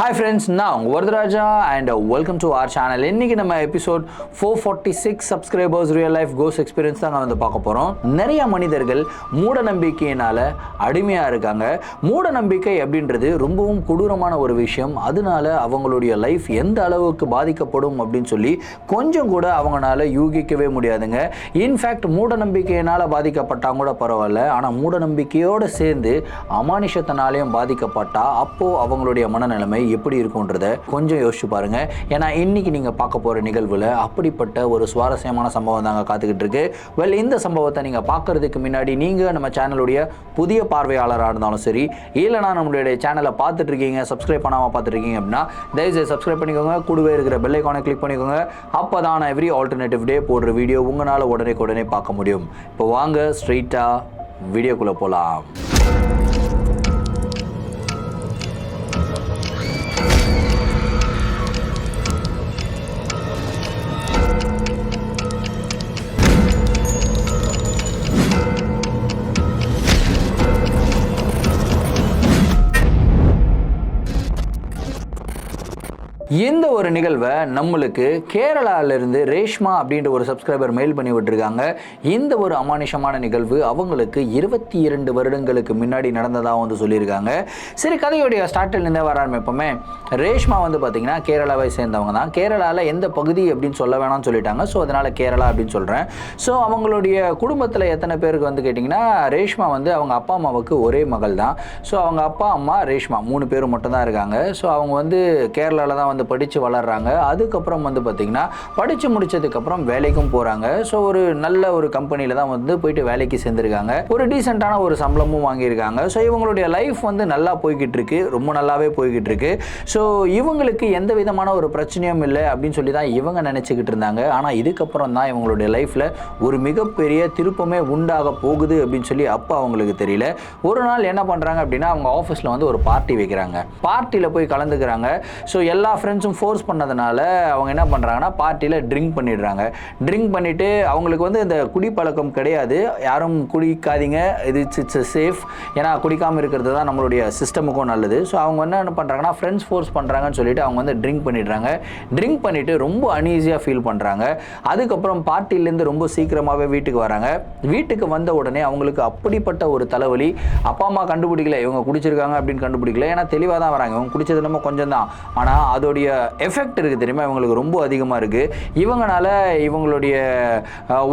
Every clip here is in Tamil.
ஹாய் ஃப்ரெண்ட்ஸ் நான் உங்கள் Varadaraja and welcome to our channel இன்றைக்கி நம்ம episode four forty six subscribers real life கோஸ் எக்ஸ்பீரியன்ஸ் தான் வந்து பார்க்க போகிறோம் நிறைய மனிதர்கள் மூட நம்பிக்கையினால் அடிமையாக இருக்காங்க. மூட நம்பிக்கை அப்படின்றது ரொம்பவும் கொடூரமான ஒரு விஷயம். அதனால அவங்களுடைய லைஃப் எந்த அளவுக்கு பாதிக்கப்படும் அப்படின்னு சொல்லி கொஞ்சம் கூட அவங்களால யூகிக்கவே முடியாதுங்க. இன்ஃபேக்ட் மூட நம்பிக்கையினால் பாதிக்கப்பட்டால் கூட பரவாயில்ல. ஆனால் மூட நம்பிக்கையோடு சேர்ந்து அமானுஷத்தினாலையும் பாதிக்கப்பட்டால் அப்போது அவங்களுடைய மனநிலைமை எப்படி இருக்கும்ன்றத கொஞ்சம் யோசிச்சு பாருங்க. ஏன்னா இன்னைக்கு நீங்க பார்க்க போற நிகழ்வுல அப்படிப்பட்ட ஒரு சுவாரஸ்யமான சம்பவம் தாங்க காத்துக்கிட்டு இருக்கு. வெல் இந்த சம்பவத்தை நீங்க பார்க்கறதுக்கு முன்னாடி நீங்க நம்ம சேனலுடைய புதிய பார்வையாளராக இருந்தாலும் சரி இல்லைனா நம்மளுடைய சேனலை பார்த்துட்டு இருக்கீங்க சப்ஸ்கிரைப் பண்ணாமல் பார்த்துட்டு இருக்கீங்க அப்படின்னா தயவுசெய்து சப்ஸ்கிரைப் பண்ணிக்கோங்க. கூடவே இருக்கிற பெல் ஐக்கானை கிளிக் பண்ணிக்கோங்க. அப்போ தான் நான் எவ்ரி ஆல்டர்னேட்டிவ் டே போடுற வீடியோ உங்களால் உடனே உடனே பார்க்க முடியும். இப்போ வாங்க ஸ்ட்ரெயிட்டாக வீடியோக்குள்ளே போகலாம் இந்த ஒரு நிகழ்வை நம்மளுக்கு கேரளாவிலிருந்து ரேஷ்மா அப்படின்ற ஒரு சப்ஸ்கிரைபர் மெயில் பண்ணி விட்டுருக்காங்க. இந்த ஒரு அமானுஷமான நிகழ்வு அவங்களுக்கு இருபத்தி இரண்டு வருடங்களுக்கு முன்னாடி நடந்ததாக வந்து சொல்லியிருக்காங்க. சரி கதையுடைய ஸ்டார்டில் இருந்தே வர ஆரம்பிப்போமே. ரேஷ்மா வந்து பார்த்தீங்கன்னா கேரளாவை சேர்ந்தவங்க தான். கேரளாவில் எந்த பகுதி அப்படின்னு சொல்ல வேணாம்னு சொல்லிட்டாங்க. ஸோ அதனால் கேரளா அப்படின்னு சொல்கிறேன் ஸோ அவங்களுடைய குடும்பத்தில் எத்தனை பேருக்கு வந்து கேட்டிங்கன்னா ரேஷ்மா வந்து அவங்க அப்பா அம்மாவுக்கு ஒரே மகள் தான். ஸோ அவங்க அப்பா அம்மா ரேஷ்மா மூணு பேரும் மட்டும் தான் இருக்காங்க. ஸோ அவங்க வந்து கேரளாவில் தான் வந்து படித்து வளர்கிறாங்க அதுக்கப்புறம் வந்து பார்த்திங்கன்னா படித்து முடிச்சதுக்கப்புறம் வேலைக்கும் போகிறாங்க ஸோ ஒரு நல்ல ஒரு கம்பெனியில் தான் வந்து போயிட்டு வேலைக்கு சேர்ந்துருக்காங்க. ஒரு டீசெண்டான ஒரு சம்பளமும் வாங்கியிருக்காங்க. ஸோ இவங்களுடைய லைஃப் வந்து நல்லா போய்கிட்டு இருக்கு ரொம்ப நல்லாவே போய்கிட்டு இருக்கு ஸோ இவங்களுக்கு எந்த விதமான ஒரு பிரச்சனையும் இல்லை அப்படின்னு சொல்லி தான் இவங்க நினச்சிக்கிட்டு இருந்தாங்க. ஆனால் இதுக்கப்புறம் தான் இவங்களுடைய லைஃப்பில் ஒரு மிகப்பெரிய திருப்பமே உண்டாக போகுது அப்படின்னு சொல்லி அப்போ அவங்களுக்கு தெரியல. ஒரு நாள் என்ன பண்ணுறாங்க அப்படின்னா அவங்க ஆஃபீஸில் வந்து ஒரு பார்ட்டி வைக்கிறாங்க. பார்ட்டியில் போய் கலந்துக்கிறாங்க. ஸோ எல்லா ஃப்ரெண்ட்ஸும் ஃபோர்ஸ் பண்ணதுனால அவங்க என்ன பண்ணுறாங்கன்னா பார்ட்டியில் ட்ரிங்க் பண்ணிடுறாங்க. ட்ரிங்க் பண்ணிவிட்டு அவங்களுக்கு வந்து இந்த குடிப்பழக்கம் கிடையாது. யாரும் குடிக்காதீங்க. இது இட்ஸ் சேஃப் ஏன்னா குடிக்காமல் இருக்கிறது தான் நம்மளுடைய சிஸ்டமுக்கும் நல்லது. ஸோ அவங்க என்ன என்ன பண்ணுறாங்கன்னா ஃப்ரெண்ட்ஸ் ஃபோர்ஸ் பண்ணுறாங்கன்னு சொல்லிட்டு அவங்க வந்து ட்ரிங்க் பண்ணிடுறாங்க. ட்ரிங்க் பண்ணிவிட்டு ரொம்ப அன்ஈஸியாக ஃபீல் பண்ணுறாங்க அதுக்கப்புறம் பார்ட்டிலேருந்து ரொம்ப சீக்கிரமாகவே வீட்டுக்கு வராங்க. வீட்டுக்கு வந்த உடனே அவங்களுக்கு அப்படிப்பட்ட ஒரு தலைவலி. அப்பா அம்மா கண்டுபிடிக்கல. இவங்க குடிச்சிருக்காங்க அப்படின்னு கண்டுபிடிக்கல. ஏன்னா தெளிவாக தான் வராங்க. இவங்க குடிச்சது நம்ம கொஞ்சம் தான் ஆனால் அதோடைய எஃபெக்ட் இருக்குது தெரியுமா? இவங்களுக்கு ரொம்ப அதிகமாக இருக்குது இவங்கனால இவங்களுடைய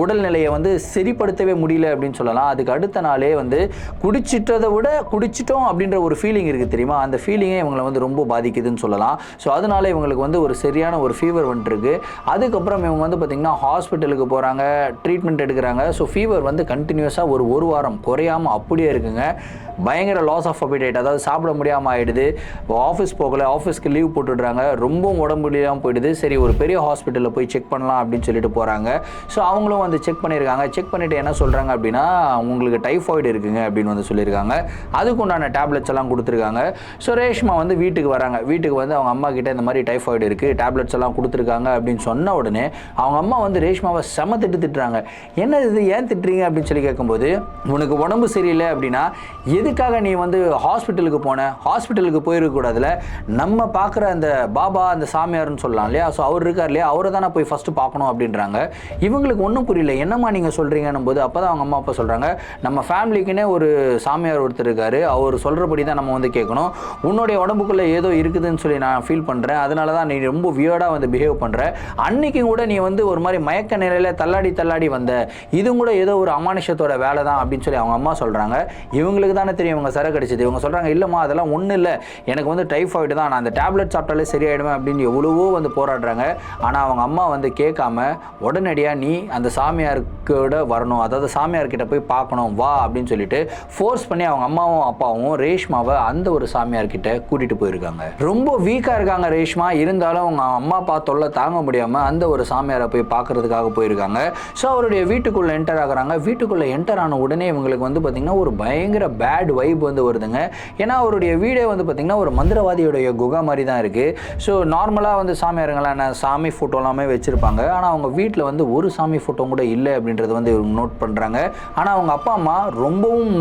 உடல்நிலையை வந்து சரிப்படுத்தவே முடியல அப்படின்னு சொல்லலாம். அதுக்கு அடுத்த நாளே வந்து குடிச்சிட்டதை விட குடிச்சிட்டோம் அப்படின்ற ஒரு ஃபீலிங் இருக்குது தெரியுமா? அந்த ஃபீலிங்கே இவங்களை வந்து ரொம்ப பாதிக்குதுன்னு சொல்லலாம். ஸோ அதனால இவங்களுக்கு வந்து ஒரு சரியான ஒரு ஃபீவர் வந்துட்டுருக்கு அதுக்கப்புறம் இவங்க வந்து பார்த்திங்கன்னா ஹாஸ்பிட்டலுக்கு போகிறாங்க ட்ரீட்மெண்ட் எடுக்கிறாங்க. ஸோ ஃபீவர் வந்து கண்டினியூஸாக ஒரு ஒரு வாரம் குறையாமல் அப்படியே இருக்குங்க. பயங்கர லாஸ் ஆஃப் அபிடைட் அதாவது சாப்பிட முடியாமல் ஆகிடுது ஆஃபீஸ் போகல ஆஃபீஸ்க்கு லீவ் போட்டுடுறாங்க. ரொம்பவும் உடம்பு இல்லாமல் போயிடுது. சரி ஒரு பெரிய ஹாஸ்பிட்டலில் போய் செக் பண்ணலாம் அப்படின்னு சொல்லிட்டு போகிறாங்க ஸோ அவங்களும் வந்து செக் பண்ணியிருக்காங்க. செக் பண்ணிவிட்டு என்ன சொல்கிறாங்க அப்படின்னா உங்களுக்கு டைஃபாய்டு இருக்குங்க அப்படின்னு வந்து சொல்லியிருக்காங்க. அதுக்கு உண்டான டேப்லெட்ஸ் எல்லாம் கொடுத்துருக்காங்க. ஸோ ரேஷ்மா வந்து வீட்டுக்கு வராங்க. வீட்டுக்கு வந்து அவங்க அம்மா கிட்டே இந்த மாதிரி டைஃபாய்டு இருக்குது டேப்லெட்ஸ் எல்லாம் கொடுத்துருக்காங்க அப்படின்னு சொன்ன உடனே அவங்க அம்மா வந்து ரேஷ்மாவை செம திட்டு திட்டுறாங்க. என்ன இது? ஏன் திட்டுறீங்க? அப்படின்னு சொல்லி கேட்கும்போது உனக்கு உடம்பு சரியில்லை அப்படின்னா எதுக்காக நீ வந்து ஹாஸ்பிட்டலுக்கு போன? ஹாஸ்பிட்டலுக்கு போயிருக்கக்கூடாதுல. நம்ம பார்க்குற அந்த பாபா அந்த சாமியார்னு சொல்லலாம் இல்லையா? ஸோ அவர் இருக்கார் இல்லையா? அவரை தானே போய் ஃபஸ்ட்டு பார்க்கணும் அப்படின்றாங்க. இவங்களுக்கு ஒன்றும் புரியல. என்னம்மா நீங்கள் சொல்கிறீங்கன்னும் போது அப்போ தான் அவங்க அம்மா அப்பா சொல்கிறாங்க நம்ம ஃபேமிலிக்குன்னே ஒரு சாமியார் ஒருத்தர் இருக்கார். அவர் சொல்கிறபடி தான் நம்ம வந்து கேட்கணும். உன்னுடைய உடம்புக்குள்ளே ஏதோ இருக்குதுன்னு சொல்லி நான் ஃபீல் பண்ணுறேன் அதனால தான் நீ ரொம்ப வியர்டாக வந்து பிஹேவ் பண்ணுற அன்னைக்கு கூட நீ வந்து ஒரு மாதிரி மயக்க நிலையில் தள்ளாடி தள்ளாடி வந்த. இதுவும் கூட ஏதோ ஒரு அமானுஷத்தோட வேலை தான் அப்படின்னு சொல்லி அவங்க அம்மா சொல்கிறாங்க இவங்களுக்கு தானே தெரியும் இவங்க சரக்கு கிடச்சிது இவங்க சொல்கிறாங்க இல்லைம்மா அதெல்லாம் ஒன்றும் இல்லை. எனக்கு வந்து டைஃபாய்டு தான். நான் அந்த டேப்லெட் சாப்பிட்டாலே சரியாயிடுவேன் அப்படின்னு எவ்வளவோ வந்து போராடுறாங்க. ஆனால் அவங்க அம்மா வந்து கேட்காம உடனடியாக நீ அந்த சாமியாருக்கோட வரணும். அதாவது சாமியார்கிட்ட போய் பார்க்கணும். வா அப்படின்னு சொல்லிட்டு ஃபோர்ஸ் பண்ணி அவங்க அம்மாவும் அப்பாவும் ரேஷ்மாவை அந்த ஒரு சாமியார்கிட்ட கூட்டிகிட்டு போயிருக்காங்க. ரொம்ப வீக்காக இருக்காங்க ரேஷ்மா. இருந்தாலும் அவங்க அம்மா அப்பா தொல்லை தாங்க முடியாமல் அந்த ஒரு சாமியாரை போய் பார்க்கறதுக்காக போயிருக்காங்க. ஸோ அவருடைய வீட்டுக்குள்ளே என்டர் ஆகுறாங்க. வீட்டுக்குள்ளே என்டர் ஆன உடனே இவங்களுக்கு வந்து பார்த்திங்கன்னா ஒரு பயங்கர பேட் வைப் வந்து வருதுங்க. ஏன்னா அவருடைய வீடே வந்து பார்த்திங்கன்னா ஒரு மந்திரவாதியுடைய குகை மாதிரி தான் இருக்குது ஸோ நார்மலாக வந்து சாமியாருங்களாம் சாமி ஃபோட்டோ எல்லாமே வச்சுருப்பாங்க. ஆனால் அவங்க வீட்டில் வந்து ஒரு சாமி ஃபோட்டோ கூட இல்லை அப்படின்றது வந்து இவங்க நோட் பண்ணுறாங்க ஆனால் அவங்க அப்பா அம்மா ரொம்பவும்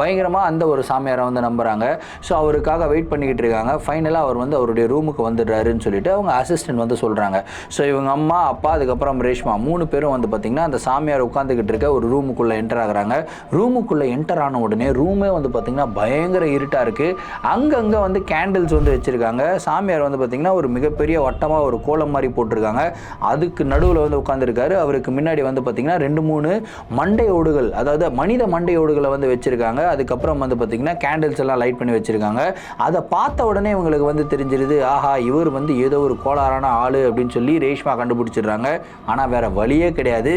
பயங்கரமாக அந்த ஒரு சாமியாரை வந்து நம்புகிறாங்க ஸோ அவருக்காக வெயிட் பண்ணிக்கிட்டு இருக்காங்க. ஃபைனலாக அவர் வந்து அவருடைய ரூமுக்கு வந்துடுறாருன்னு சொல்லிட்டு அவங்க அசிஸ்டன்ட் வந்து சொல்கிறாங்க ஸோ இவங்க அம்மா அப்பா அதுக்கப்புறம் ரேஷ்மா மூணு பேரும் வந்து பார்த்திங்கன்னா அந்த சாமியார் உட்காந்துக்கிட்டு இருக்க ஒரு ரூமுக்குள்ளே என்டர் ஆகுறாங்க. ரூமுக்குள்ளே என்டர் ஆன உடனே ரூமே வந்து பார்த்திங்கன்னா பயங்கர இருட்டாக இருக்குது அங்கங்கே வந்து கேண்டில்ஸ் வந்து வச்சுருக்காங்க. சாமியார் வந்து பார்த்திங்கன்னா ஒரு மிகப்பெரிய வட்டமாக ஒரு கோலம் மாதிரி போட்டிருக்காங்க. அதுக்கு நடுவில் வந்து உட்காந்துருக்காரு அவருக்கு முன்னாடி வந்து பார்த்திங்கன்னா ரெண்டு மூணு மண்டை ஓடுகள் அதாவது மனித மண்டை ஓடுகளை வந்து வச்சுருக்காங்க. அதுக்கப்புறம் வந்து பார்த்திங்கன்னா கேண்டில்ஸ் எல்லாம் லைட் பண்ணி வச்சுருக்காங்க. அதை பார்த்த உடனே இவங்களுக்கு வந்து தெரிஞ்சிருது ஆஹா இவர் வந்து ஏதோ ஒரு கோளாறான ஆள் அப்படின்னு சொல்லி ரேஷ்மா கண்டுபிடிச்சிடுறாங்க. ஆனால் வேற வழியே கிடையாது.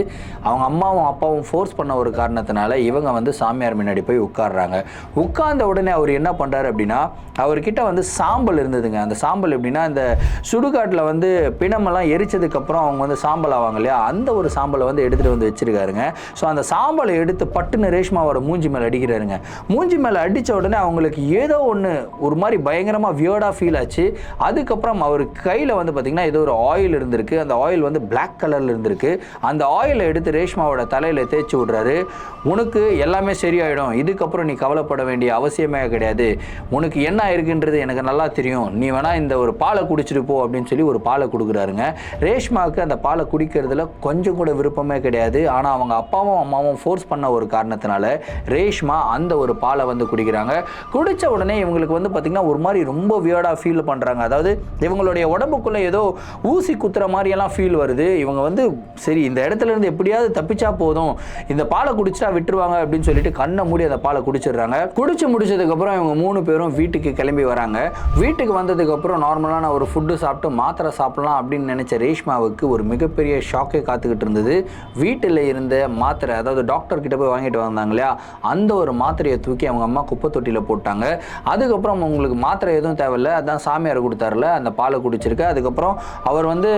அவங்க அம்மாவும் அப்பாவும் ஃபோர்ஸ் பண்ண ஒரு காரணத்தினால இவங்க வந்து சாமியார் முன்னாடி போய் உட்கார்றாங்க. உட்கார்ந்த உடனே அவர் என்ன பண்ணுறாரு அப்படின்னா அவர்கிட்ட வந்து சாம்பல் இருந்ததுங்க. அந்த சாம்பல் எப்படின்னா இந்த சுடுகாட்டில் வந்து பிணமெல்லாம் எரிச்சதுக்கப்புறம் அவங்க வந்து சாம்பல் ஆவாங்க இல்லையா? அந்த ஒரு சாம்பலை வந்து எடுத்துகிட்டு வந்து வச்சிருக்காருங்க. ஸோ அந்த சாம்பலை எடுத்து பட்டுன்னு ரேஷ்மாவோட மூஞ்சி மேலே அடிக்கிறாருங்க. மூஞ்சி மேலே அடித்த உடனே அவங்களுக்கு ஏதோ ஒன்று ஒரு மாதிரி பயங்கரமாக வியர்டாக ஃபீல் ஆச்சு. அதுக்கப்புறம் அவர் கையில் வந்து பார்த்திங்கன்னா ஏதோ ஒரு ஆயில் இருந்திருக்கு. அந்த ஆயில் வந்து பிளாக் கலரில் இருந்திருக்கு. அந்த ஆயிலை எடுத்து ரேஷ்மாவோட தலையில் தேய்ச்சி விட்றாரு. உனக்கு எல்லாமே சரியாயிடும். இதுக்கப்புறம் நீ கவலைப்பட வேண்டிய அவசியமே கிடையாது. உனக்கு என்ன ஆயிருக்குன்றது எனக்கு நல்லா தெரியும். நீ வேணால் இந்த ஒரு பாலை குடிச்சிட்டு போ அப்படின்னு சொல்லி ஒரு பாலை கொடுக்குறாருங்க. ரேஷ்மாவுக்கு அந்த பாலை குடிக்கிறதுல கொஞ்சம் கூட விருப்பமே கிடையாது. ஆனால் அவங்க அப்பாவும் அம்மாவும் ஃபோர்ஸ் பண்ண ஒரு காரணத்தினால ரேஷ்மா அந்த ஒரு பாலை வந்து குடிக்கிறாங்க. குடித்த உடனே இவங்களுக்கு வந்து பார்த்திங்கன்னா ஒரு மாதிரி ரொம்ப வியர்டாக ஃபீல் பண்ணுறாங்க அதாவது இவங்களுடைய உடம்புக்குள்ளே ஏதோ ஊசி குத்துற மாதிரியெல்லாம் ஃபீல் வருது. இவங்க வந்து சரி இந்த இடத்துல இருந்து எப்படியாவது தப்பிச்சா போதும். இந்த பாலை குடிச்சா விட்டுருவாங்க அப்படின்னு சொல்லிட்டு கண்ணை மூடி அந்த பாலை குடிச்சிடுறாங்க. குடிச்சு முடிச்சதுக்கப்புறம் இவங்க மூணு பேரும் வீட்டுக்கு கிளம்பி வராங்க. வீட்டுக்கு வந்ததுக்கப்புறம் நார்மலாக நார்மலான ஒரு ஃபுட்டு சாப்பிட்டு மாத்திரை சாப்பிட்லாம் அப்படின்னு நினச்ச ரேஷ்மாவுக்கு ஒரு மிகப்பெரிய ஷாக்கே காத்துக்கிட்டு இருந்தது. வீட்டில் இருந்த மாத்திரை அதாவது டாக்டர்கிட்ட போய் வாங்கிட்டு வந்தாங்க இல்லையா? அந்த ஒரு மாத்திரையை தூக்கி அவங்க அம்மா குப்பை தொட்டியில் போட்டாங்க. அதுக்கப்புறம் உங்களுக்கு மாத்திரை எதுவும் தேவையில்ல. அதான் சாமியார் கொடுத்தாருல அந்த பாலை குடிச்சிருக்கு. அதுக்கப்புறம் அவர் வந்து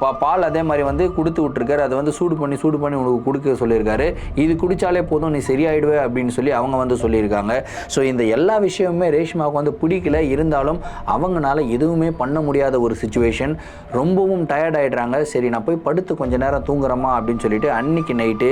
பா- பால் அதே மாதிரி வந்து கொடுத்து விட்டுருக்காரு. அதை வந்து சூடு பண்ணி சூடு பண்ணி உனக்கு கொடுக்க சொல்லியிருக்காரு. இது குடித்தாலே போதும் நீ சரியாயிடுவே அப்படின்னு சொல்லி அவங்க வந்து சொல்லியிருக்காங்க. ஸோ இந்த எல்லா விஷயமுமே ரேஷ்மாவுக்கு வந்து பிடிக்கல. இருந்தாலும் அவங்கனால எதுவும் பண்ண முடியாத ஒரு சுச்சுவேஷன் ரொம்பவும் டயர்ட் ஆகிடுறாங்க சரி நான் போய் படுத்து கொஞ்ச நேரம் தூங்குறோமா அப்படின்னு சொல்லிட்டு அன்னைக்கு நைட்டு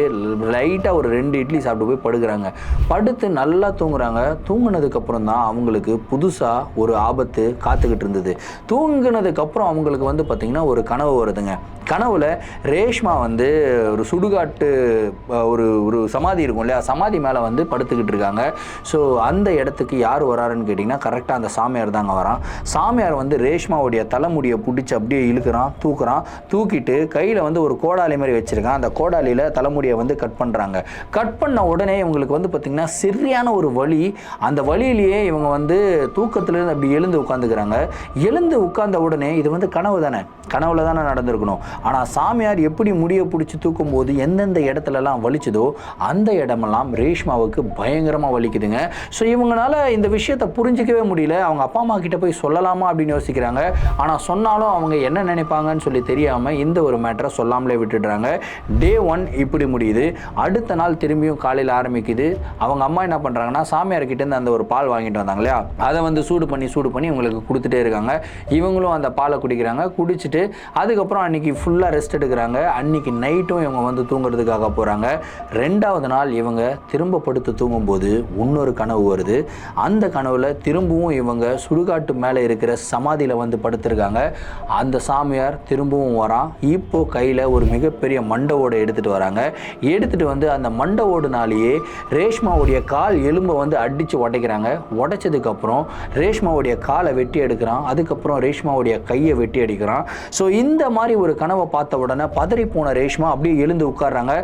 லைட்டாக ஒரு ரெண்டு இட்லி சாப்பிட்டு போய் படுக்கிறாங்க. படுத்து நல்லா தூங்குறாங்க. தூங்கினதுக்கப்புறம் தான் அவங்களுக்கு புதுசாக ஒரு ஆபத்து காத்துக்கிட்டு இருந்தது. தூங்கினதுக்கப்புறம் அவங்களுக்கு வந்து பார்த்திங்கன்னா ஒரு கனவு வருதுங்க. கனவுல ரேஷ்மா வந்து ஒரு சுடுகாட்டு ஒரு ஒரு சமாதி இருக்கும் இல்லையா? சமாதி மேலே வந்து படுத்துக்கிட்டு இருக்காங்க. ஸோ அந்த இடத்துக்கு யார் வராருன்னு கேட்டிங்கன்னா கரெக்டாக அந்த சாமியார் தாங்க வரான். சாமியார் வந்து ரேஷ்மாவுடைய தலைமுடியை பிடிச்சி அப்படியே இழுக்கிறான் தூக்குறான். தூக்கிட்டு கையில் வந்து ஒரு கோடாலி மாதிரி வச்சிருக்கான். அந்த கோடாலியில் தலைமுடியை வந்து கட் பண்ணுறாங்க கட் பண்ண உடனே இவங்களுக்கு வந்து பார்த்திங்கன்னா சரியான ஒரு வலி. அந்த வழியிலேயே இவங்க வந்து தூக்கத்துலேருந்து அப்படி எழுந்து உட்காந்துக்கிறாங்க. எழுந்து உட்கார்ந்த உடனே இது வந்து கனவு தானே? கனவுல தானே நடந்திருக்கணும். ஆனால் சாமியார் எப்படி முடியை பிடிச்சி தூக்கும்போது எந்தெந்த இடத்துலலாம் வலிச்சதோ அந்த இடமெல்லாம் ரேஷ்மாவுக்கு பயங்கரமாக வலிக்குதுங்க. ஸோ இவங்களால இந்த விஷயத்தை புரிஞ்சிக்கவே முடியல. அவங்க அப்பா அம்மா கிட்ட போய் சொல்லலாமா அப்படின்னு யோசிக்கிறாங்க. ஆனால் சொன்னாலும் அவங்க என்ன நினைப்பாங்கன்னு சொல்லி தெரியாமல் இந்த ஒரு மேட்டரை சொல்லாமலே விட்டுடுறாங்க. டே ஒன் இப்படி முடியுது. அடுத்த நாள் திரும்பியும் காலையில் ஆரம்பிக்குது. அவங்க அம்மா என்ன பண்ணுறாங்கன்னா சாமியார் கிட்டேருந்து அந்த ஒரு பால் வாங்கிட்டு வந்தாங்க இல்லையா? அதை வந்து சூடு பண்ணி சூடு பண்ணி இவங்களுக்கு கொடுத்துட்டே இருக்காங்க. இவங்களும் அந்த பாலை குடிக்கிறாங்க. குடிச்சிட்டு அதுக்கப்புறம் அன்னைக்கு ஃபுல்லாக ரெஸ்ட் எடுக்கிறாங்க. அன்னைக்கு நைட்டும் இவங்க வந்து தூங்குறதுக்காக போகிறாங்க ரெண்டாவது நாள் இவங்க திரும்ப படுத்து தூங்கும்போது இன்னொரு கனவு வருது. அந்த கனவுல திரும்பவும் இவங்க சுடுகாட்டு மேலே இருக்கிற சமாதியில் வந்து படுத்திருக்காங்க. அந்த சாமியார் திரும்பவும் வரான். இப்போ கையில் ஒரு மிகப்பெரிய மண்டை ஓடை எடுத்துகிட்டு வராங்க. எடுத்துகிட்டு வந்து அந்த மண்டை ஓடுனாலேயே ரேஷ்மாவுடைய கால் எலும்பை வந்து அடித்து உடைக்கிறாங்க. உடைச்சதுக்கப்புறம் ரேஷ்மாவுடைய காலை வெட்டி எடுக்கிறான். அதுக்கப்புறம் ரேஷ்மாவுடைய கையை வெட்டி அடிக்கிறான். ஸோ இந்த மாதிரி ஒரு கனவை பார்த்த உடனே பதறி போன ரேஷ்மா அப்படியே எழுந்து உட்கார்றாங்க.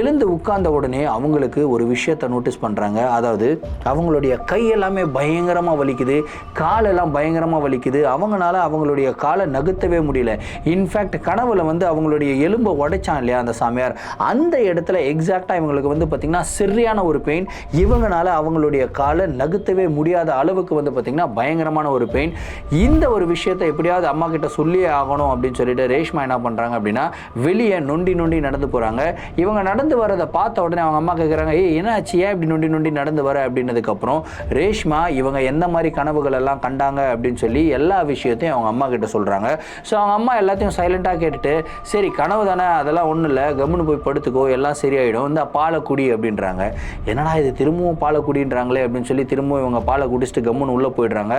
எழுந்து உட்கார்ந்த உடனே அவங்களுக்கு ஒரு விஷயத்தை நோட்டீஸ் பண்ணுறாங்க அதாவது அவங்களுடைய கை எல்லாமே பயங்கரமாக வலிக்குது. காலெல்லாம் பயங்கரமாக வலிக்குது. அவங்களால அவங்களுடைய காலை நகர்த்தவே முடியல. இன்ஃபேக்ட் கனவுல வந்து அவங்களுடைய எலும்பை உடைச்சான் இல்லையா அந்த சாமியார்? அந்த இடத்துல எக்ஸாக்டாக இவங்களுக்கு வந்து பார்த்திங்கன்னா சரியான ஒரு பெயின் இவங்களால அவங்களுடைய காலை நகர்த்தவே முடியாத அளவுக்கு வந்து பார்த்திங்கன்னா பயங்கரமான ஒரு பெயின் இந்த ஒரு விஷயத்தை எப்படியாவது அம்மா கிட்ட சொல்லியே ஆகணும் அப்படின்னு சொல்லிட்டு ரேஷ்மா என்ன பண்ணுறாங்க அப்படின்னா வெளியே நொண்டி நொண்டி நடந்து போகிறாங்க இவங்க நடந்து வரதை பார்த்த உடனே அவங்க அம்மா கேட்குறாங்க ஏய் என்னாச்சு? ஏன் இப்படி நொண்டி நொண்டி நடந்து வர? அப்படின்னதுக்கப்புறம் ரேஷ்மா இவங்க எந்த மாதிரி கனவுகள் எல்லாம் கண்டாங்க? அப்படின்னு சொல்லி எல்லா விஷயத்தையும் அவங்க அம்மா கிட்ட சொல்கிறாங்க ஸோ அவங்க அம்மா எல்லாத்தையும் சைலண்ட்டாக கேட்டுட்டு சரி கனவு தானே அதெல்லாம் ஒன்றும் இல்லை கம்முன்னு போய் படுத்துக்கோ எல்லாம் சரியாயிடும் இந்த பாலக்குடி அப்படின்றாங்க. என்னடா இது திரும்பவும் பாலக்குடின்றாங்களே அப்படின்னு சொல்லி திரும்பவும் இவங்க பாலை குடிச்சிட்டு கம்முன்னு உள்ளே போயிடுறாங்க.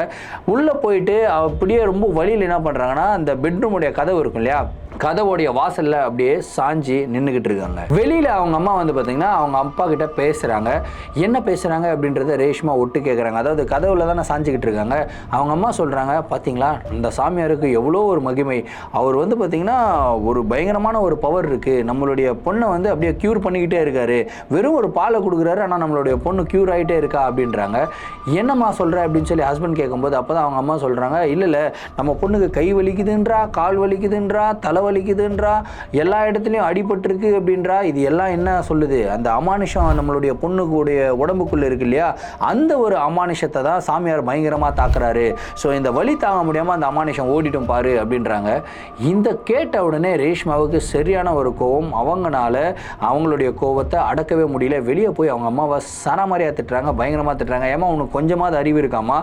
உள்ளே போயிட்டு அப்படியே ரொம்ப வழியில் என்ன பண்ணுறாங்கன்னா அந்த பெட்ரூமுடைய கதவு இருக்கும் இல்லையா? கதவுடைய வாசல்ல அப்படியே சாஞ்சி நின்றுக்கிட்டு இருக்காங்க. வெளியில அவங்க அம்மா வந்து பார்த்தீங்கன்னா அவங்க அப்பா கிட்ட பேசுறாங்க. என்ன பேசுறாங்க? அப்படின்றத ரேஷ்மா ஒட்டு கேட்குறாங்க அதாவது கதவுல தானே சாஞ்சிக்கிட்டு இருக்காங்க. அவங்க அம்மா சொல்றாங்க பார்த்தீங்களா இந்த சாமியாருக்கு எவ்வளோ ஒரு மகிமை. அவர் வந்து பார்த்தீங்கன்னா ஒரு பயங்கரமான ஒரு பவர் இருக்கு. நம்மளுடைய பொண்ணை வந்து அப்படியே க்யூர் பண்ணிக்கிட்டே இருக்காரு. வெறும் ஒரு பாலை கொடுக்குறாரு ஆனால் நம்மளுடைய பொண்ணு க்யூர் ஆகிட்டே இருக்கா? அப்படின்றாங்க. என்னம்மா சொல்ற? அப்படின்னு சொல்லி ஹஸ்பண்ட் கேட்கும்போது அப்போ தான் அவங்க அம்மா சொல்றாங்க இல்லை இல்லை நம்ம பொண்ணுக்கு கை வலிக்குதுன்றா கால் வலிக்குதுன்றா தலை வலிக்குதுன்றா எல்லா இடத்துலையும் அடிபட்டிருக்கு அப்படின்றா? இது எல்லாம் என்ன சொல்லுது? அந்த அமானுஷம் நம்மளுடைய பொண்ணுக்குடைய உடம்புக்குள்ள இருக்கு இல்லையா? அந்த ஒரு அமானுஷத்தை தான் சாமியார் பயங்கரமாக தாக்குறாரு. ஸோ இந்த வலி தாங்க முடியாமல் அந்த அமானுஷம் ஓடிட்டும் பாரு அப்படின்றாங்க. இந்த கேட்ட உடனே ரேஷ்மாவுக்கு சரியான ஒரு கோவம் அவங்கனால அவங்களுடைய கோவத்தை அடக்கவே முடியல. வெளியே போய் அவங்க அம்மாவை சரமாரியாக திட்டுறாங்க பயங்கரமாக திட்டுறாங்க. ஏமா உனக்கு கொஞ்சமாவது அறிவு இருக்காமா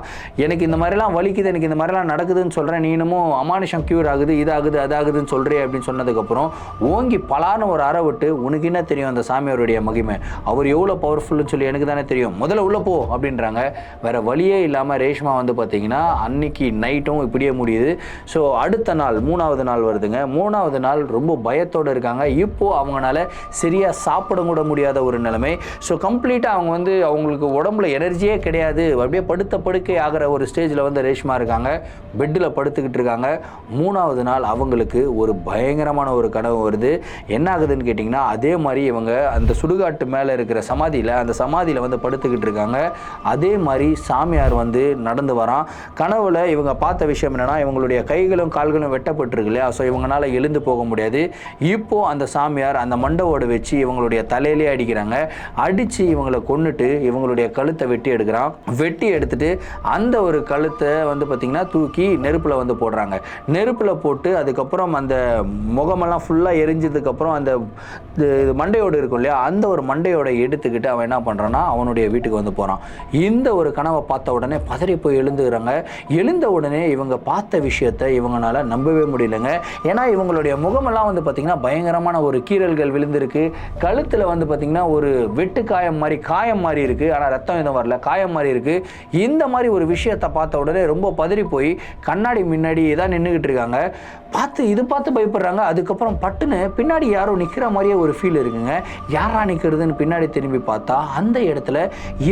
எனக்கு இந்த மாதிரிலாம் வலிக்குது எனக்கு இந்த மாதிரிலாம் நடக்குதுன்னு சொல்கிறேன் நீ இன்னமும் அமானுஷம் க்யூர் ஆகுது இதாகுது அதாகுதுன்னு சொல்கிறே அப்படின்னு சொன்னதுக்கப்புறம் ஓங்கி பலான ஒரு அறை விட்டு உனக்கு என்ன தெரியும் அந்த சாமியாருடைய மகிமை? அவர் எவ்வளோ பவர்ஃபுல்னு சொல்லி எனக்கு தானே தெரியும். முதல்ல உள்ளே போ அப்படின்றாங்க. வேற வழியே இல்லாமல் ரேஷ்மா வந்து பார்த்தீங்கன்னா அன்னைக்கு நைட்டும் இப்படியே முடியுது. ஸோ அடுத்த நாள் மூணாவது நாள் வருதுங்க. மூணாவது நாள் ரொம்ப பயத்தோடு இருக்காங்க. இப்போது அவங்களால சரியாக சாப்பிட கூட முடியாத ஒரு நிலைமை. ஸோ கம்ப்ளீட்டாக அவங்க வந்து அவங்களுக்கு உடம்புல எனர்ஜியே கிடையாது. அப்படியே படுத்த படுக்கை ஆகிற ஒரு ஸ்டேஜில் வந்து ரேஷ்மா இருக்காங்க. பெட்டில் படுத்துக்கிட்டு இருக்காங்க. மூணாவது நாள் அவங்களுக்கு ஒரு பயங்கரமான ஒரு கனவு வருது. என்ன ஆகுதுன்னு கேட்டிங்கன்னா அதே மாதிரி இவங்க அந்த சுடுகாட்டு மேலே இருக்கிற சமாதியில் அந்த சமாதியில் வந்து படுத்துக்கிட்டு இருக்காங்க. அதே மாதிரி சாமியார் வந்து நடந்து வரான். கனவுல இவங்க பார்த்த விஷயம் என்னென்னா இவங்களுடைய கைகளும் கால்களும் வெட்டப்பட்டிருக்கு இல்லையா? ஸோ இவங்களால எழுந்து போக முடியாது. இப்போ அந்த சாமியார் அந்த மண்டவோடு வச்சு இவங்களுடைய தலையிலே அடிக்கிறாங்க. அடித்து இவங்களை கொன்னுட்டு இவங்களுடைய கழுத்தை வெட்டி எடுக்கிறான். வெட்டி எடுத்துட்டு அந்த ஒரு கழுத்தை வந்து பார்த்திங்கன்னா தூக்கி நெருப்பில் வந்து போடுறாங்க. நெருப்பில் போட்டு அதுக்கப்புறம் அந்த முகமெல்லாம் ஃபுல்லாக எரிஞ்சதுக்கப்புறம் அந்த இது இது மண்டையோடு இருக்கும் இல்லையா? அந்த ஒரு மண்டையோட எடுத்துக்கிட்டு அவன் என்ன பண்ணுறான்னா அவனுடைய வீட்டுக்கு வந்து போகிறான் இந்த ஒரு கனவை பார்த்த உடனே பதறி போய் எழுந்துக்கிறாங்க. எழுந்த உடனே இவங்க பார்த்த விஷயத்தை இவங்களால நம்பவே முடியலங்க. ஏன்னா இவங்களுடைய முகமெல்லாம் வந்து பார்த்திங்கன்னா பயங்கரமான ஒரு கீறல்கள் விழுந்திருக்கு. கழுத்தில் வந்து பார்த்திங்கன்னா ஒரு வெட்டு காயம் மாதிரி காயம் மாதிரி இருக்குது ஆனால் ரத்தம் எதுவும் வரல. காயம் மாதிரி இருக்குது இந்த மாதிரி ஒரு விஷயத்தை பார்த்த உடனே ரொம்ப பதறி போய் கண்ணாடி முன்னாடி தான் நின்றுக்கிட்டு இருக்காங்க. பார்த்து இது பார்த்து பயப்படுறாங்க. அதுக்கப்புறம் பட்டுன்னு பின்னாடி யாரோ நிற்கிற மாதிரியே ஒரு ஃபீல் இருக்குங்க. யாரா நிற்கிறதுன்னு பின்னாடி திரும்பி பார்த்தா அந்த இடத்துல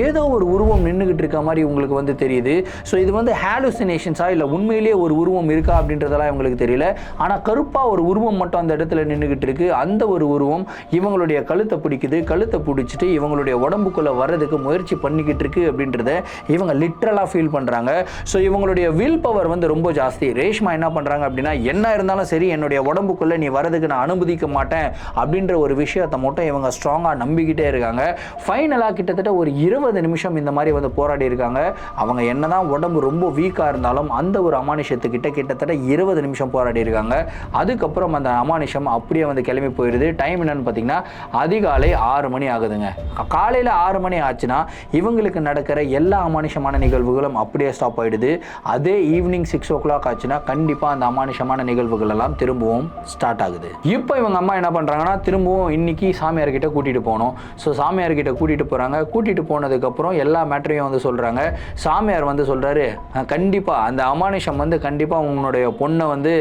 ஏதோ ஒரு உருவம் நின்றுக்கிட்டு இருக்க மாதிரி உங்களுக்கு வந்து தெரியுது. ஸோ இது வந்து ஹாலுசினேஷன்ஸா இல்லை உண்மையிலேயே ஒரு உருவம் இருக்கா அப்படின்றதெல்லாம் இவங்களுக்கு தெரியல. ஆனால் கருப்பாக ஒரு உருவம் மட்டும் அந்த இடத்துல நின்றுக்கிட்டு இருக்கு. அந்த ஒரு உருவம் இவங்களுடைய கழுத்தை பிடிக்குது. கழுத்தை பிடிச்சிட்டு இவங்களுடைய உடம்புக்குள்ளே வர்றதுக்கு முயற்சி பண்ணிக்கிட்டு இருக்கு அப்படின்றத இவங்க லிட்ரலாக ஃபீல் பண்ணுறாங்க ஸோ இவங்களுடைய வில் பவர் வந்து ரொம்ப ஜாஸ்தி. ரேஷ்மா என்ன பண்ணுறாங்க அப்படின்னா என்ன இருந்தாலும் சரி என்னுடைய உடம்புக்குள்ளே நீ வரதுக்கு நான் அனுமதிக்க மாட்டேன் அப்படின்ற ஒரு விஷயத்தை மட்டும் இவங்க ஸ்ட்ராங்காக நம்பிக்கிட்டே இருக்காங்க. ஃபைனலாக கிட்டத்தட்ட ஒரு இருபது நிமிஷம் இந்த மாதிரி வந்து போராடி இருக்காங்க. அவங்க என்னதான் உடம்பு ரொம்ப வீக்காக இருந்தாலும் அந்த ஒரு அமானுஷத்துக்கிட்ட கிட்டத்தட்ட இருபது நிமிஷம் போராடி இருக்காங்க. அதுக்கப்புறம் அந்த அமானுஷம் அப்படியே வந்து கிளம்பி போயிடுது டைம் என்னன்னு பார்த்தீங்கன்னா அதிகாலை ஆறு மணி ஆகுதுங்க. காலையில் ஆறு மணி ஆச்சுன்னா இவங்களுக்கு நடக்கிற எல்லா அமானுஷமான நிகழ்வுகளும் அப்படியே ஸ்டாப் ஆயிடுது. அதே ஈவினிங் சிக்ஸ் ஓ கிளாக் ஆச்சுன்னா கண்டிப்பாக அந்த அமானுஷமான நிகழ்வுகள் எல்லாம் திரும்பவும் ஸ்டார்ட் ஆகுது. இப்போ இவங்க அம்மா என்ன பண்ணுறாங்கன்னா திரும்பவும் இன்னைக்கு சாமியார் கிட்ட கூட்டிகிட்டு போகணும். ஸோ சாமியார் கிட்ட கூட்டிகிட்டு போகிறாங்க கூட்டிகிட்டு போனதுக்கப்புறம் எல்லா மேட்டரையும் வந்து சொல்கிறாங்க சாமியார் வந்து சொல்கிறாரு கண்டிப்பாக அந்த அமானுஷம் வந்து கண்டிப்பாக உன்னுடைய பொண்ணை வந்து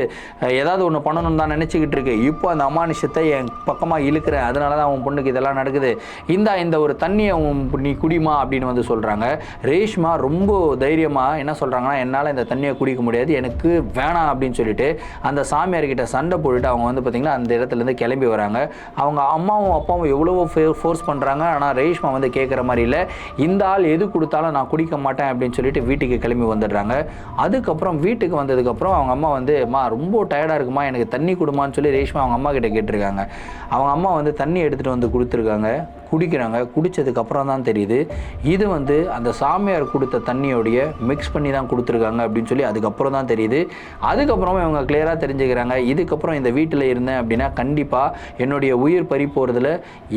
ஏதாவது ஒன்று பண்ணணும்னு தான் நினச்சிக்கிட்டு இருக்கு. இப்போ அந்த அமானுஷத்தை என் பக்கமாக இழுக்கிறேன். அதனால தான் உன் பொண்ணுக்கு இதெல்லாம் நடக்குது. இந்தா இந்த ஒரு தண்ணியை உன் நீ குடிமா? அப்படின்னு வந்து சொல்கிறாங்க ரேஷ்மா ரொம்ப தைரியமாக என்ன சொல்கிறாங்கன்னா என்னால் இந்த தண்ணியை குடிக்க முடியாது. எனக்கு வேணாம் அப்படின்னு சொல்லிட்டு அந்த சாமியார்கிட்ட சண்டை போட்டுட்டு அவங்க வந்து பார்த்திங்கன்னா அந்த இடத்துலேருந்து கிளம்பி வராங்க. அவங்க அம்மாவும் அப்பாவும் எவ்வளவோ ஃபோர்ஸ் பண்ணுறாங்க ஆனால் ரேஷ்மா வந்து கேட்குற மாதிரி இல்லை. இந்த ஆள் எது கொடுத்தாலும் நான் குடிக்க மாட்டேன் அப்படின்னு சொல்லிட்டு வீட்டுக்கு கிளம்பி வந்துடுறாங்க. அதுக்கப்புறம் வீட்டுக்கு வந்ததுக்கப்புறம் அவங்க அம்மா வந்து அம்மா ரொம்ப டயர்டாக இருக்குமா? எனக்கு தண்ணி கொடுமான்னு சொல்லி ரேஷ்மா அவங்க அம்மா கிட்ட கேட்டிருக்காங்க. அவங்க அம்மா வந்து தண்ணி எடுத்துகிட்டு வந்து கொடுத்துருக்காங்க. குடிக்கிறாங்க குடித்ததுக்கு அப்புறம் தான் தெரியுது. இது வந்து அந்த சாமியார் கொடுத்த தண்ணியோடைய மிக்ஸ் பண்ணி தான் கொடுத்துருக்காங்க அப்படின்னு சொல்லி அதுக்கப்புறம் தான் தெரியுது. அதுக்கப்புறமா இவங்க கிளியராக தெரிஞ்சுக்கிறாங்க. இதுக்கப்புறம் இந்த வீட்டில் இருந்தேன் அப்படின்னா கண்டிப்பாக என்னுடைய உயிர் பறி போகிறதுல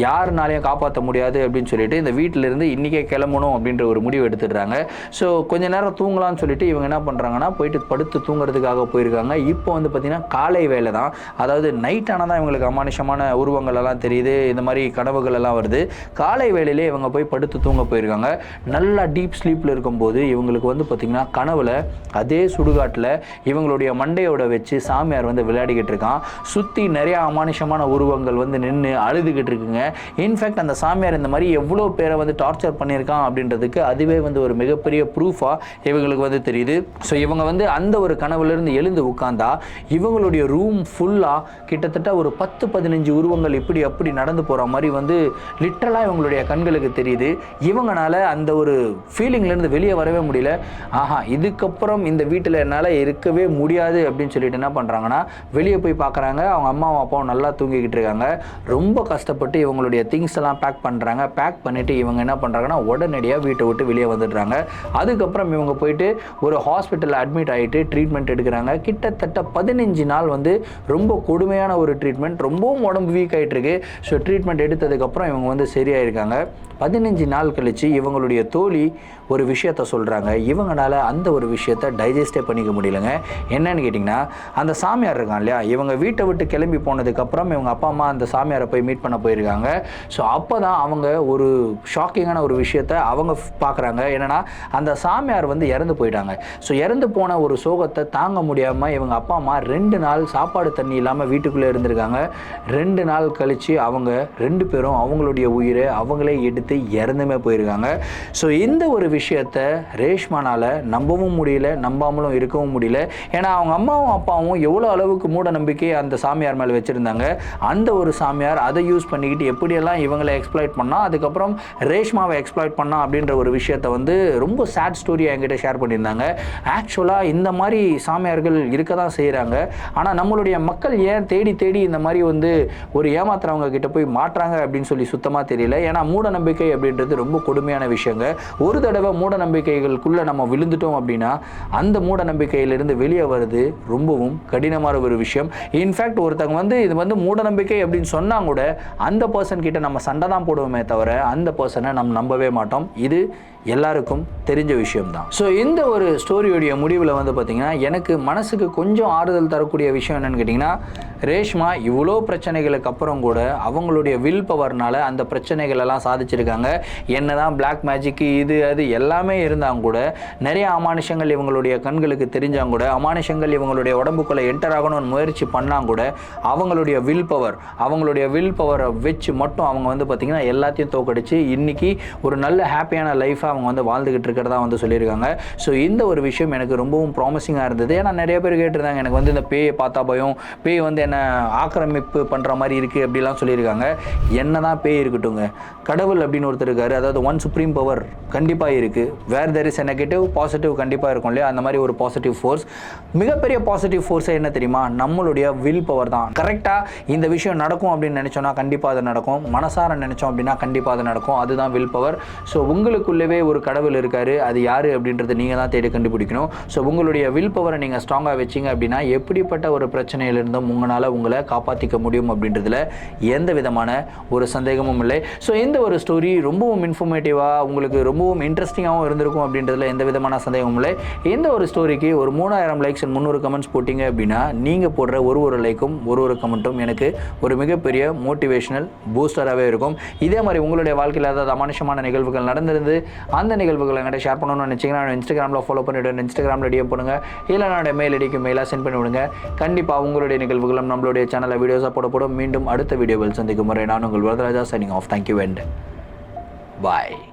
யாருனாலையும் காப்பாற்ற முடியாது அப்படின்னு சொல்லிட்டு இந்த வீட்டிலேருந்து இன்றைக்கே கிளம்பணும் அப்படின்ற ஒரு முடிவு எடுத்துடுறாங்க. ஸோ கொஞ்ச நேரம் தூங்கலாம்னு சொல்லிட்டு இவங்க என்ன பண்ணுறாங்கன்னா போயிட்டு படுத்து தூங்குறதுக்காக போயிருக்காங்க. இப்போ வந்து பார்த்திங்கன்னா காலை வேலை தான் அதாவது நைட் ஆனால் தான் இவங்களுக்கு அமானுஷமான உருவங்கள் எல்லாம் தெரியுது. இந்த மாதிரி கனவுகள் எல்லாம் வருது. காலை வேளையிலே இவங்க போய் படுத்து தூங்க போயிருக்காங்க. நல்லா டீப் ஸ்லீப்பில் இருக்கும்போது இவங்களுக்கு வந்து பார்த்திங்கன்னா கனவுல அதே சுடுகாட்டில் இவங்களுடைய மண்டையோட வச்சு சாமியார் வந்து விளையாடிக்கிட்டு இருக்கான். சுற்றி நிறைய அமானுஷமான உருவங்கள் வந்து நின்று அழுதுகிட்டு இருக்குங்க. இன்ஃபேக்ட் அந்த சாமியார் இந்த மாதிரி எவ்வளோ பேரை வந்து டார்ச்சர் பண்ணியிருக்கான் அப்படின்றதுக்கு அதுவே வந்து ஒரு மிகப்பெரிய ப்ரூஃபாக இவங்களுக்கு வந்து தெரியுது. ஸோ இவங்க வந்து அந்த ஒரு கனவுலேருந்து எழுந்து உட்காந்தா இவங்களுடைய ரூம் ஃபுல்லாக கிட்டத்தட்ட ஒரு பத்து பதினஞ்சு உருவங்கள் இப்படி அப்படி நடந்து போகிற மாதிரி வந்து லிட்ரலாக இவங்களுடைய கண்களுக்கு தெரியுது. இவங்களால அந்த ஒரு ஃபீலிங்லேருந்து வெளியே வரவே முடியல. ஆஹா இதுக்கப்புறம் இந்த வீட்டில் என்னால் இருக்கவே முடியாது அப்படின்னு சொல்லிட்டு என்ன பண்ணுறாங்கன்னா வெளியே போய் பார்க்குறாங்க அவங்க அம்மாவும் அப்பாவும் நல்லா தூங்கிக்கிட்டு இருக்காங்க. ரொம்ப கஷ்டப்பட்டு இவங்களுடைய திங்ஸ் எல்லாம் பேக் பண்ணுறாங்க பேக் பண்ணிவிட்டு இவங்க என்ன பண்ணுறாங்கன்னா உடனடியாக வீட்டை விட்டு வெளியே வந்துடுறாங்க. அதுக்கப்புறம் இவங்க போயிட்டு ஒரு ஹாஸ்பிட்டலில் அட்மிட் ஆகிட்டு ட்ரீட்மெண்ட் எடுக்கிறாங்க. கிட்டத்தட்ட பதினஞ்சு நாள் வந்து ரொம்ப கொடுமையான ஒரு ட்ரீட்மெண்ட் ரொம்பவும் உடம்பு வீக் ஆகிட்டு இருக்கு. ஸோ ட்ரீட்மெண்ட் எடுத்ததுக்கப்புறம் இவங்க வந்து சரியாயிருக்காங்க. பதினஞ்சு நாள் கழித்து இவங்களுடைய தோழி ஒரு விஷயத்த சொல்கிறாங்க இவங்களால அந்த ஒரு விஷயத்த டைஜஸ்டே பண்ணிக்க முடியலங்க. என்னன்னு கேட்டிங்கன்னா அந்த சாமியார் இருக்கான் இல்லையா? இவங்க வீட்டை விட்டு கிளம்பி போனதுக்கப்புறம் இவங்க அப்பா அம்மா அந்த சாமியாரை போய் மீட் பண்ண போயிருக்காங்க. ஸோ அப்போ தான் அவங்க ஒரு ஷாக்கிங்கான ஒரு விஷயத்த அவங்க பார்க்குறாங்க. என்னென்னா அந்த சாமியார் வந்து இறந்து போயிட்டாங்க. ஸோ இறந்து போன ஒரு சோகத்தை தாங்க முடியாமல் இவங்க அப்பா அம்மா ரெண்டு நாள் சாப்பாடு தண்ணி இல்லாமல் வீட்டுக்குள்ளே இருந்திருக்காங்க. ரெண்டு நாள் கழித்து அவங்க ரெண்டு பேரும் அவங்களுடைய உயிரை அவங்களே எடுத்து இறந்துமே போயிருக்காங்க. ஸோ இந்த ஒரு விஷயத்த ரேஷ்மானால் நம்பவும் முடியல நம்பாமலும் இருக்கவும் முடியல. ஏன்னா அவங்க அம்மாவும் அப்பாவும் எவ்வளோ அளவுக்கு மூட நம்பிக்கை அந்த சாமியார் மேலே வச்சுருந்தாங்க? அந்த ஒரு சாமியார் அதை யூஸ் பண்ணிக்கிட்டு எப்படியெல்லாம் இவங்களை எக்ஸ்ப்ளாய்ட் பண்ணால் அதுக்கப்புறம் ரேஷ்மாவை எக்ஸ்ப்ளாய்ட் பண்ணா அப்படின்ற ஒரு விஷயத்த வந்து ரொம்ப சேட் ஸ்டோரியாக என்கிட்ட ஷேர் பண்ணியிருந்தாங்க. ஆக்சுவலாக இந்த மாதிரி சாமியார்கள் இருக்க தான் செய்கிறாங்க ஆனால் நம்மளுடைய மக்கள் ஏன் தேடி தேடி இந்த மாதிரி வந்து ஒரு ஏமாத்துறவங்க கிட்ட போய் மாட்டுறாங்க அப்படின்னு சொல்லி சுத்தமாக தெரியல. ஏன்னா மூட நம்பிக்கை அப்படின்றது ரொம்ப கொடுமையான விஷயங்க. ஒரு தடவை மூட நம்பிக்கைகளுக்குள்ளே நம்ம விழுந்துட்டோம் அப்படின்னா அந்த மூட நம்பிக்கையிலிருந்து வெளியே வருது ரொம்பவும் கடினமான ஒரு விஷயம். இன்ஃபேக்ட் ஒருத்தவங்க வந்து இது வந்து மூட நம்பிக்கை அப்படின்னு சொன்னால் கூட அந்த பர்சன் கிட்ட நம்ம சண்டை தான் போடுவோமே தவிர அந்த பர்சனை நம்ம நம்பவே மாட்டோம். இது எல்லாருக்கும் தெரிஞ்ச விஷயம்தான். ஸோ இந்த ஒரு ஸ்டோரியோடைய முடிவில் வந்து பார்த்திங்கன்னா எனக்கு மனசுக்கு கொஞ்சம் ஆறுதல் தரக்கூடிய விஷயம் என்னன்னு கேட்டிங்கன்னா ரேஷ்மா இவ்வளோ பிரச்சனைகளுக்கு அப்புறம் கூட அவங்களுடைய வில் பவர்னால அந்த பிரச்சனைகள் எல்லாம் சாதிச்சிருக்காங்க. என்னதான் பிளாக் மேஜிக்கு இது அது எல்லாமே இருந்தாங்க கூட நிறைய அமானுஷங்கள் இவங்களுடைய கண்களுக்கு தெரிஞ்சாங்க கூட அமானுஷங்கள் இவங்களுடைய உடம்புக்குள்ளே என்டர் ஆகணும்னு முயற்சி பண்ணாங்க கூட அவங்களுடைய வில் பவர் அவங்களுடைய வில் பவரை வச்சு மட்டும் அவங்க வந்து பார்த்திங்கன்னா எல்லாத்தையும் தோக்கடிச்சு இன்னைக்கு ஒரு நல்ல ஹாப்பியான லைஃப்பை அவங்க வந்து வாழ்ந்துக்கிட்டு இருக்கிறதா வந்து சொல்லியிருக்காங்க. ஸோ இந்த ஒரு விஷயம் எனக்கு ரொம்பவும் ப்ராமிசிங்காக இருந்தது. ஏன்னா நிறைய பேர் கேட்டிருந்தாங்க எனக்கு வந்து இந்த பேயை பார்த்தா பயம் பேய் வந்து என்ன ஆக்கிரமிப்பு பண்ணுற மாதிரி இருக்குது அப்படிலாம் சொல்லியிருக்காங்க. என்ன தான் பேய் இருக்கட்டுங்க கடவுள் அப்படின்னு ஒருத்தர் இருக்காரு அதாவது ஒன் சுப்ரீம் பவர் கண்டிப்பாக இருக்குது where there is negative positive கண்டிப்பாக இருக்கும் இல்லையா? அந்த மாதிரி ஒரு பாசிட்டிவ் ஃபோர்ஸ் மிகப்பெரிய பாசிட்டிவ் ஃபோர்ஸே என்ன தெரியுமா? நம்மளுடைய வில் பவர் தான். கரெக்டாக இந்த விஷயம் நடக்கும் அப்படின்னு நினச்சோன்னா கண்டிப்பாக அது நடக்கும். மனசார நினச்சோம் அப்படின்னா கண்டிப்பாக அது நடக்கும். அதுதான் வில் பவர் ஸோ உங்களுக்குள்ளவே ஒரு கடவுள் இருக்காரு அது யார் அப்படின்றத நீங்கள் தான் தேடி கண்டுபிடிக்கணும். ஸோ உங்களுடைய வில் பவரை நீங்கள் ஸ்ட்ராங்காக வச்சிங்க அப்படின்னா எப்படிப்பட்ட ஒரு பிரச்சனையிலிருந்தும் உங்களால் உங்களை காப்பாற்றிக்க முடியும் அப்படின்றதுல எந்த விதமான ஒரு சந்தேகமும் இல்லை. ஸோ இந்த ஒரு ஸ்டோரி ரொம்பவும் இன்ஃபர்மேட்டிவாக உங்களுக்கு ரொம்பவும் இன்ட்ரெஸ்டிங்காகவும் இருந்திருக்கும் அப்படின்றதுல எந்த விதமான சந்தேகமும் இல்லை. இந்த ஒரு ஸ்டோரிக்கு ஒரு மூணாயிரம் லைக்ஸ் அண்ட் முந்நூறு கமெண்ட்ஸ் போட்டிங்க அப்படின்னா நீங்கள் போடுற ஒரு ஒரு லைக்கும் ஒரு ஒரு கமெண்ட்டும் எனக்கு ஒரு மிகப்பெரிய மோட்டிவேஷனல் பூஸ்டராகவே இருக்கும். இதே மாதிரி உங்களுடைய வாழ்க்கையில் ஏதாவது அமானுஷமான நிகழ்வுகள் நடந்திருந்து அந்த நிகழ்வுகளை என்கிட்ட ஷேர் பண்ணணும்னு நினச்சிங்கன்னா இன்ஸ்டாகிராமில் ஃபாலோ பண்ணிவிடுங்க இன்ஸ்டாகிராமில் டிஎம் பண்ணுங்கள் இல்லை என்னோட மெயில் ஐடிக்கு மெயிலாக சென்ட் பண்ணி விடுங்க கண்டிப்பாக உங்களுடைய நிகழ்வுகளும் நம்மளுடைய சேனலில் வீடியோஸாக போடப்படும். மீண்டும் அடுத்த வீடியோவில் சந்திக்கும் முறை நான் உங்கள் Varadaraja signing off thank you and bye